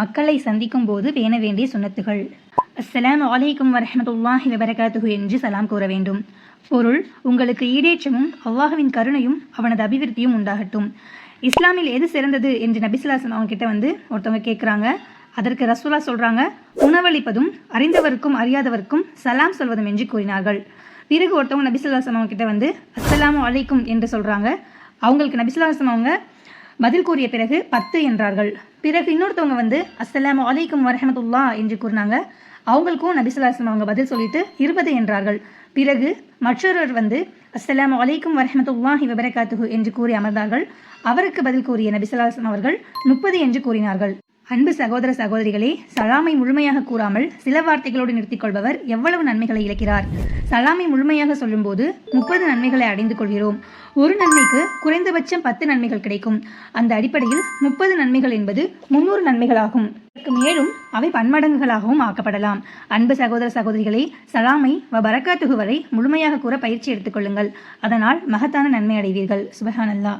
மக்களை சந்திக்கும் போது பேண வேண்டிய சுன்னத்துகள் அஸ்லாம் வலைக்கும் வரமத்துல்லாஹி வபரகாத்துகு என்று சலாம் கூற வேண்டும். பொருள் உங்களுக்கு ஈடேற்றமும் அல்லாஹுவின் கருணையும் அவனது அபிவிருத்தியும் உண்டாகட்டும். இஸ்லாமில் எது சிறந்தது என்று நபிசுல்லாசன் அவங்க கிட்ட வந்து ஒருத்தவங்க கேட்குறாங்க. அதற்கு ரசூலா சொல்றாங்க உணவளிப்பதும் அறிந்தவருக்கும் அறியாதவருக்கும் சலாம் சொல்வதும் என்று கூறினார்கள். பிறகு ஒருத்தவங்க நபிசுல்லாசன் அவங்க கிட்ட வந்து அஸ்லாம் வலைக்கும் என்று சொல்றாங்க. அவங்களுக்கு நபிசுல்லாசன் அவங்க பதில் கூறிய பிறகு பத்து என்றார்கள். பிறகு இன்னொருத்தவங்க வந்து அஸ்லாம் அலைக்கும் வரஹமத்துல்லா என்று கூறினாங்க. அவங்களுக்கும் நபிசுல்லாஸ்லம் அவங்க பதில் சொல்லிட்டு இருபது என்றார்கள். பிறகு மற்றொருவர் வந்து அஸ்லாம் அலைக்கும் வரஹமத்துல்லாஹி வபரகாத்துஹு என்று கூறி அமர்ந்தார்கள். அவருக்கு பதில் கூறிய நபிசுல்லாஸ்லம் அவர்கள் முப்பது என்று கூறினார்கள். அன்பு சகோதர சகோதரிகளே சலாமை முழுமையாக கூறாமல் சில வார்த்தைகளோடு நிறுத்திக் கொள்பவர் எவ்வளவு நன்மைகளை இழக்கிறார். சலாமை முழுமையாக சொல்லும்போது முப்பது நன்மைகளை அடைந்து கொள்கிறோம். ஒரு நன்மைக்கு குறைந்தபட்சம் பத்து நன்மைகள் கிடைக்கும். அந்த அடிப்படையில் முப்பது நன்மைகள் என்பது முன்னூறு நன்மைகளாகும். இதற்கு மேலும் அவை பன்மடங்குகளாகவும் ஆக்கப்படலாம். அன்பு சகோதர சகோதரிகளே சலாமை வ பரக்காத்துகு வரை முழுமையாக கூற பயிற்சி எடுத்துக்கொள்ளுங்கள் அதனால் மகத்தான நன்மை அடைவீர்கள். சுபஹானல்லா